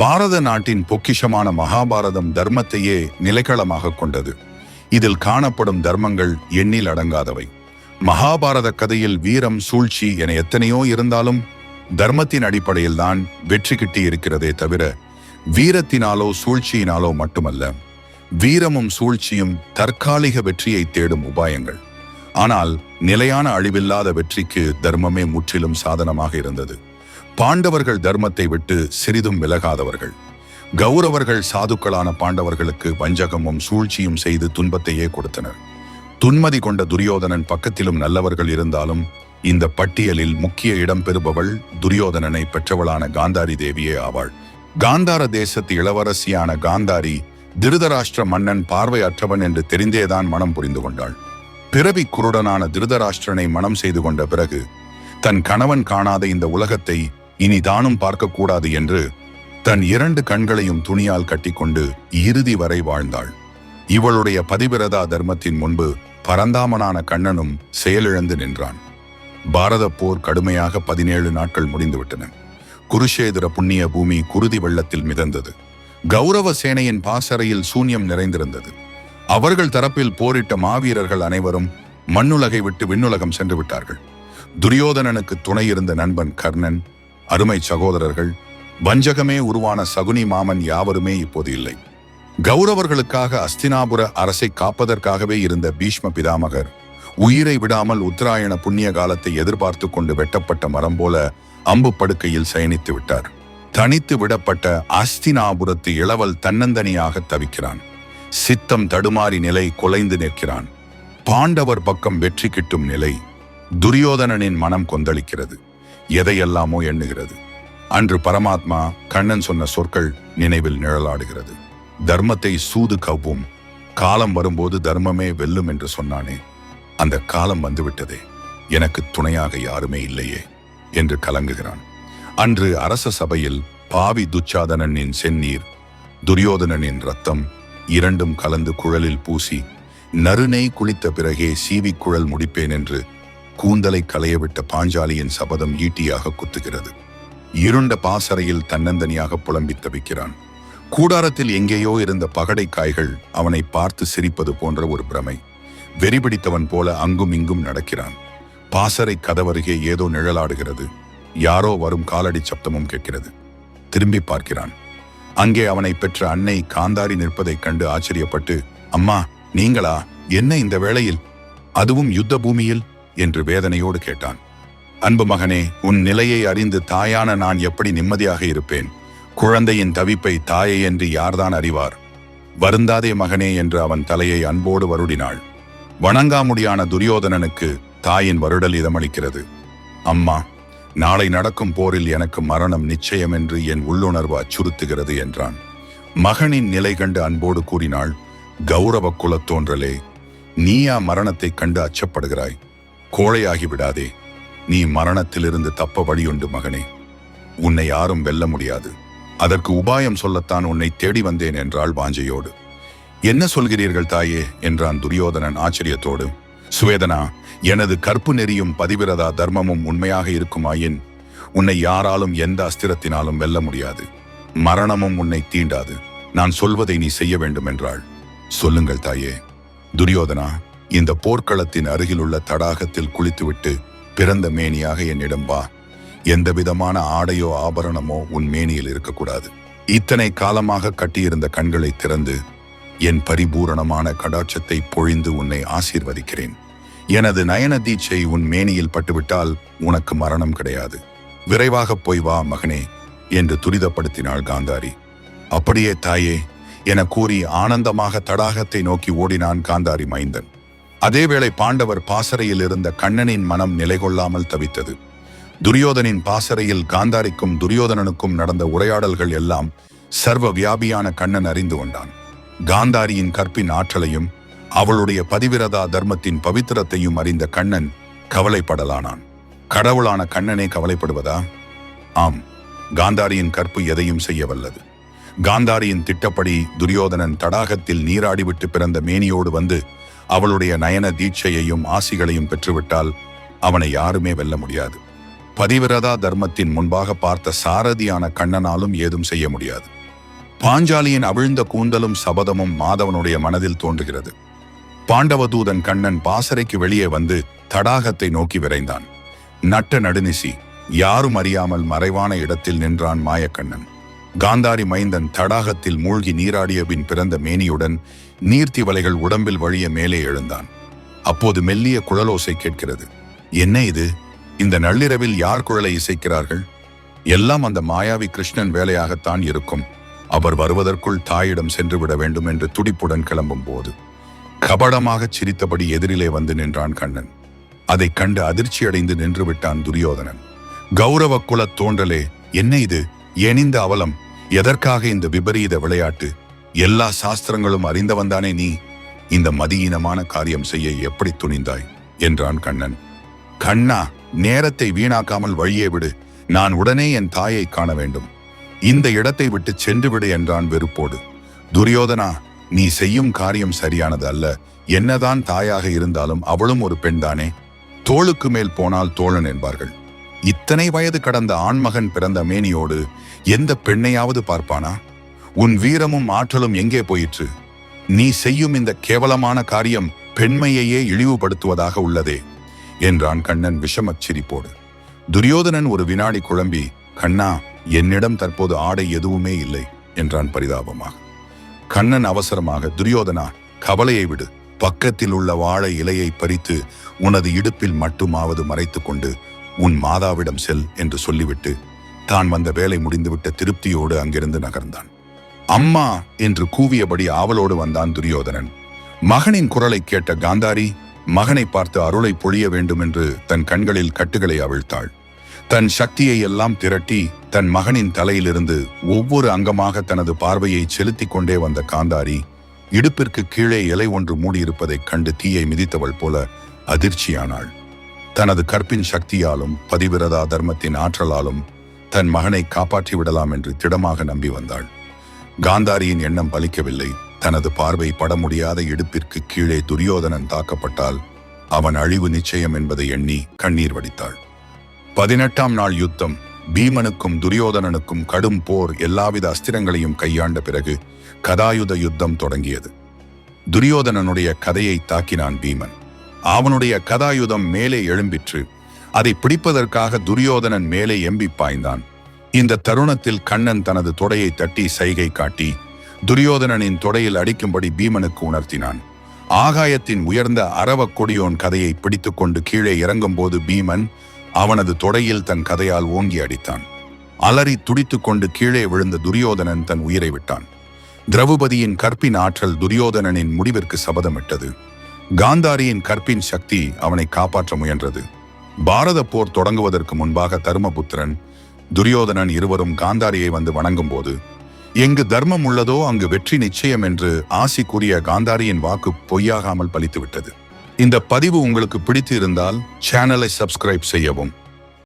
பாரத நாட்டின் பொக்கிஷமான மகாபாரதம் தர்மத்தையே நிலைக்களமாக கொண்டது. இதில் காணப்படும் தர்மங்கள் எண்ணில் அடங்காதவை. மகாபாரத கதையில் வீரம் சூழ்ச்சி என எத்தனையோ இருந்தாலும் தர்மத்தின் அடிப்படையில் தான் வெற்றி கிட்டி இருக்கிறதே தவிர வீரத்தினாலோ சூழ்ச்சியினாலோ மட்டுமல்ல வீரமும் சூழ்ச்சியும் தற்காலிக வெற்றியை தேடும் உபாயங்கள். ஆனால் நிலையான அழிவில்லாத வெற்றிக்கு தர்மமே முற்றிலும் சாதனமாக இருந்தது. பாண்டவர்கள் தர்மத்தை விட்டு சிறிதும் விலகாதவர்கள். கௌரவர்கள் சாதுக்களான பாண்டவர்களுக்கு வஞ்சகமும் சூழ்ச்சியும் செய்து துன்பத்தையே கொடுத்தனர். துன்மதி கொண்ட துரியோதனன் பக்கத்திலும் நல்லவர்கள் இருந்தாலும் இந்த பட்டியலில் முக்கிய இடம் பெறுபவள் துரியோதனனை பெற்றவளான காந்தாரி தேவியே ஆவாள். காந்தார தேசத்து இளவரசியான காந்தாரி திருதராஷ்டிர மன்னன் பார்வையற்றவன் என்று தெரிந்தேதான் மனம் புரிந்து கொண்டாள். பிறவி குருடனான திருதராஷ்டிரனை மனம் செய்து கொண்ட பிறகு தன் கணவன் காணாத இந்த உலகத்தை இனி தானும் பார்க்கக்கூடாது என்று தன் இரண்டு கண்களையும் துணியால் கட்டிக்கொண்டு இறுதி வரை வாழ்ந்தாள். இவளுடைய பதிவிரதா தர்மத்தின் முன்பு பரந்தாமனான கண்ணனும் செயலிழந்து நின்றான். பாரத போர் கடுமையாக பதினேழு நாட்கள் முடிந்துவிட்டன. குருஷேதர புண்ணிய பூமி குருதி வெள்ளத்தில் மிதந்தது. கௌரவ சேனையின் பாசறையில் சூன்யம் நிறைந்திருந்தது. அவர்கள் தரப்பில் போரிட்ட மாவீரர்கள் அனைவரும் மண்ணுலகை விட்டு விண்ணுலகம் சென்று விட்டார்கள். துரியோதனனுக்கு துணை இருந்த நண்பன் கர்ணன் அருமை சகோதரர்கள் வஞ்சகமே உருவான சகுனி மாமன் யாவருமே இப்போது இல்லை. கௌரவர்களுக்காக அஸ்தினாபுர அரசை காப்பதற்காகவே இருந்த பீஷ்ம பிதாமகர் உயிரை விடாமல் உத்தராயண புண்ணிய காலத்தை எதிர்பார்த்து கொண்டு வெட்டப்பட்ட மரம் போல அம்பு படுக்கையில் சயனித்து விட்டார். தனித்து விடப்பட்ட அஸ்தினாபுரத்து இளவல் தன்னந்தனியாக தவிக்கிறான். சித்தம் தடுமாறி நிலை குலைந்து நிற்கிறான். பாண்டவர் பக்கம் வெற்றி கிட்டும் நிலை துரியோதனனின் மனம் கொந்தளிக்கிறது. எதையெல்லாமோ எண்ணுகிறது. அன்று பரமாத்மா கண்ணன் சொன்ன சொற்கள் நினைவில் நிழலாடுகிறது. தர்மத்தை சூது கவ்வும். காலம் வரும்போது தர்மமே வெல்லும் என்று சொன்னானே. அந்த காலம் வந்துவிட்டதே. எனக்கு துணையாக யாருமே இல்லையே என்று கலங்குகிறான். அன்று அரச சபையில் பாவி துச்சாதனனின் செந்நீர் துரியோதனனின் ரத்தம் இரண்டும் கலந்து குழலில் பூசி நறுநெய் குளித்த பிறகே சீவி குழல் முடிப்பேன் என்று கூந்தலை களையவிட்ட பாஞ்சாலியின் சபதம் ஈட்டியாக குத்துகிறது. இருண்ட பாசறையில் தன்னந்தனியாக புலம்பி தவிக்கிறான். கூடாரத்தில் எங்கேயோ இருந்த பகடை காய்கள் அவனை பார்த்து சிரிப்பது போன்ற ஒரு பிரமை. வெறிபிடித்தவன் போல அங்கும் இங்கும் நடக்கிறான். பாசறை கதவருகே ஏதோ நிழலாடுகிறது. யாரோ வரும் காலடி சப்தமும் கேட்கிறது. திரும்பி பார்க்கிறான். அங்கே அவனை பெற்ற அன்னை காந்தாரி நிற்பதைக் கண்டு ஆச்சரியப்பட்டு அம்மா நீங்களா? என்ன இந்த வேளையில்? அதுவும் யுத்த பூமியில் என்று வேதனையோடு கேட்டான். அன்பு மகனே உன் நிலையை அறிந்து தாயான நான் எப்படி நிம்மதியாக இருப்பேன்? குழந்தையின் தவிப்பை தாயை என்று யார்தான் அறிவார்? வருந்தாதே மகனே என்று அவன் தலையை அன்போடு வருடினாள். வணங்காமுடியான துரியோதனனுக்கு தாயின் வருடல் இதமளிக்கிறது. அம்மா நாளை நடக்கும் போரில் எனக்கு மரணம் நிச்சயம் என்று என் உள்ளுணர்வு அச்சுறுத்துகிறது என்றான். மகனின் நிலை கண்டு அன்போடு கூறினாள் கௌரவ குலத்தோன்றலே நீயா மரணத்தைக் கண்டு அச்சப்படுகிறாய். கோழையாகி விடாதே நீ மரணத்திலிருந்து தப்ப வழியுண்டு மகனே. உன்னை யாரும் வெல்ல முடியாது. அதற்கு உபாயம் சொல்லத்தான் உன்னை தேடி வந்தேன் என்றாள் வாஞ்சையோடு. என்ன சொல்கிறீர்கள் தாயே? என்றான் துரியோதனன் ஆச்சரியத்தோடு. சுவேதனா எனது கற்பு நெறியும் பதிவிரதா தர்மமும் உண்மையாக இருக்குமாயின் உன்னை யாராலும் எந்த அஸ்திரத்தினாலும் வெல்ல முடியாது. மரணமும் உன்னை தீண்டாது. நான் சொல்வதை நீ செய்ய வேண்டும் என்றாள். சொல்லுங்கள் தாயே. துரியோதனா இந்த போர்க்களத்தின் அருகிலுள்ள தடாகத்தில் குளித்துவிட்டு பிறந்த மேனியாக என்னிடம் வா. எந்த விதமான ஆடையோ ஆபரணமோ உன் மேனியில் இருக்கக்கூடாது. இத்தனை காலமாக கட்டியிருந்த கண்களை திறந்து என் பரிபூரணமான கடாட்சத்தை பொழிந்து உன்னை ஆசீர்வதிக்கிறேன். எனது நயன தீட்சை உன் மேனியில் பட்டுவிட்டால் உனக்கு மரணம் கிடையாது. விரைவாக போய் வா மகனே என்று துரிதப்படுத்தினாள் காந்தாரி. அப்படியே தாயே என கூறி ஆனந்தமாக தடாகத்தை நோக்கி ஓடினான் காந்தாரி மைந்தன். அதேவேளை பாண்டவர் பாசறையில் இருந்த கண்ணனின் மனம் நிலைகொள்ளாமல் தவித்தது. துரியோதனின் பாசறையில் காந்தாரிக்கும் துரியோதனனுக்கும் நடந்த உரையாடல்கள் எல்லாம் சர்வ வியாபியான கண்ணன் அறிந்து கொண்டான். காந்தாரியின் கற்பின் ஆற்றலையும் அவளுடைய பதிவிரதா தர்மத்தின் பவித்திரத்தையும் அறிந்த கண்ணன் கவலைப்படலானான். கடவுளான கண்ணனே கவலைப்படுவதா? ஆம் காந்தாரியின் கற்பு எதையும் செய்ய வல்லது காந்தாரியின் திட்டப்படி துரியோதனன் தடாகத்தில் நீராடிவிட்டு பிறந்த மேனியோடு வந்து அவளுடைய நயன தீட்சையையும் ஆசிகளையும் பெற்றுவிட்டால் அவனை யாருமே வெல்ல முடியாது. பதிவிரதா தர்மத்தின் முன்பாக பார்த்த சாரதியான கண்ணனாலும் ஏதும் செய்ய முடியாது. பாஞ்சாலியின் அவிழ்ந்த கூந்தலும் சபதமும் மாதவனுடைய மனதில் தோன்றுகிறது. பாண்டவதூதன் கண்ணன் பாசறைக்கு வெளியே வந்து தடாகத்தை நோக்கி விரைந்தான். நட்ட நடுநிசி யாரும் அறியாமல் மறைவான இடத்தில் நின்றான் மாயக்கண்ணன். காந்தாரி மைந்தன் தடாகத்தில் மூழ்கி நீராடிய பின் பிறந்த மேனியுடன் நீர்த்தி வலைகள் உடம்பில் வழிய மேலே எழுந்தான். அப்போது மெல்லிய குழலோசை கேட்கிறது. என்ன இது? இந்த நள்ளிரவில் யார் குழலை இசைக்கிறார்கள்? எல்லாம் அந்த மாயாவி கிருஷ்ணன் வேலையாகத்தான் இருக்கும். அவர் வருவதற்குள் தாயிடம் சென்று விட வேண்டும் என்று துடிப்புடன் கிளம்பும் போது கபடமாகச் சிரித்தபடி எதிரிலே வந்து நின்றான் கண்ணன். அதைக் கண்டு அதிர்ச்சியடைந்து நின்று விட்டான் துரியோதனன். கௌரவ குலத் தோன்றலே என்ன இது? ஏன் இந்த அவலம் எதற்காக இந்த விபரீத விளையாட்டு? எல்லா சாஸ்திரங்களும் அறிந்தவன்தானே நீ? இந்த மதியீனமான காரியம் செய்ய எப்படி துணிந்தாய்? என்றான் கண்ணன். கண்ணா நேரத்தை வீணாக்காமல் வழியே விடு. நான் உடனே என் தாயை காண வேண்டும். இந்த இடத்தை விட்டு சென்று விடு என்றான் வெறுப்போடு. துரியோதனா நீ செய்யும் காரியம் சரியானது அல்ல. என்னதான் தாயாக இருந்தாலும் அவளும் ஒரு பெண்தானே? தோளுக்கு மேல் போனால் தோழன் என்பார்கள். இத்தனை வயது கடந்த ஆண்மகன் பிறந்த மேனியோடு எந்த பெண்ணையாவது பார்ப்பானா? உன் வீரமும் ஆற்றலும் எங்கே போயிற்று? நீ செய்யும் இந்த கேவலமான காரியம் பெண்மையையே இழிவுபடுத்துவதாக உள்ளதே என்றான் கண்ணன் விஷமச் சிரிப்போடு துரியோதனன் ஒரு வினாடி குழம்பி கண்ணா என்னிடம் தற்போது ஆடை எதுவுமே இல்லை என்றான் பரிதாபமாக. கண்ணன் அவசரமாக துரியோதனா கவலையை விடு. பக்கத்தில் உள்ள வாழை இலையை பறித்து உனது இடுப்பில் மட்டுமாவது மறைத்துக் கொண்டு உன் மாதாவிடம் செல் என்று சொல்லிவிட்டு தான் வந்த வேலை முடிந்துவிட்ட திருப்தியோடு அங்கிருந்து நகர்ந்தான். அம்மா என்று கூவியபடி ஆவலோடு வந்தான் துரியோதனன். மகனின் குரலை கேட்ட காந்தாரி மகனை பார்த்து அருளை பொழிய வேண்டும் என்று தன் கண்களில் கட்டுகளை அவிழ்த்தாள். தன் சக்தியை எல்லாம் திரட்டி தன் மகனின் தலையிலிருந்து ஒவ்வொரு அங்கமாக தனது பார்வையை செலுத்திக் கொண்டே வந்த காந்தாரி இடுப்பிற்கு கீழே இலை ஒன்று மூடியிருப்பதைக் கண்டு தீயை மிதித்தவள் போல அதிர்ச்சியானாள். தனது கற்பின் சக்தியாலும் பதிவிரதா தர்மத்தின் ஆற்றலாலும் தன் மகனை காப்பாற்றி விடலாம் என்று திடமாக நம்பி வந்தாள். காந்தாரியின் எண்ணம் பலிக்கவில்லை. தனது பார்வை பட முடியாத இடுப்பிற்கு கீழே துரியோதனன் தாக்கப்பட்டால் அவன் அழிவு நிச்சயம் என்பதை எண்ணி கண்ணீர் வடித்தாள். பதினெட்டாம் நாள் யுத்தம். பீமனுக்கும் துரியோதனனுக்கும் கடும் போர் எல்லாவித அஸ்திரங்களையும் கையாண்ட பிறகு கதாயுத யுத்தம் தொடங்கியது. துரியோதனனுடைய கதையை தாக்கினான் பீமன். அவனுடைய கதாயுதம் மேலே எழும்பிற்று. அதை பிடிப்பதற்காக துரியோதனன் மேலே எம்பி பாய்ந்தான். இந்த தருணத்தில் கண்ணன் தனது தொடையை தட்டி சைகை காட்டி துரியோதனனின் தொடையில் அடிக்கும்படி பீமனுக்கு உணர்த்தினான். ஆகாயத்தின் உயர்ந்த அரவக் கொடியோன் கதையை பிடித்துக்கொண்டு கீழே இறங்கும்போது பீமன் அவனது தொடையில் தன் கதையால் ஓங்கி அடித்தான். அலறி துடித்துக்கொண்டு கீழே விழுந்த துரியோதனன் தன் உயிரை விட்டான். திரௌபதியின் கற்பின் ஆற்றல் துரியோதனனின் முடிவிற்கு சபதமிட்டது. காந்தாரியின் கற்பின் சக்தி அவனை காப்பாற்ற முயன்றது. பாரத போர் தொடங்குவதற்கு முன்பாக தருமபுத்திரன் துரியோதனன் இருவரும் காந்தாரியை வந்து வணங்கும் போது எங்கு தர்மம் உள்ளதோ அங்கு வெற்றி நிச்சயம் என்று ஆசி கூறிய காந்தாரியின் வாக்கு பொய்யாகாமல் பலித்துவிட்டது. இந்த பதிவு உங்களுக்கு பிடித்து இருந்தால் சேனலை சப்ஸ்கிரைப் செய்யவும்.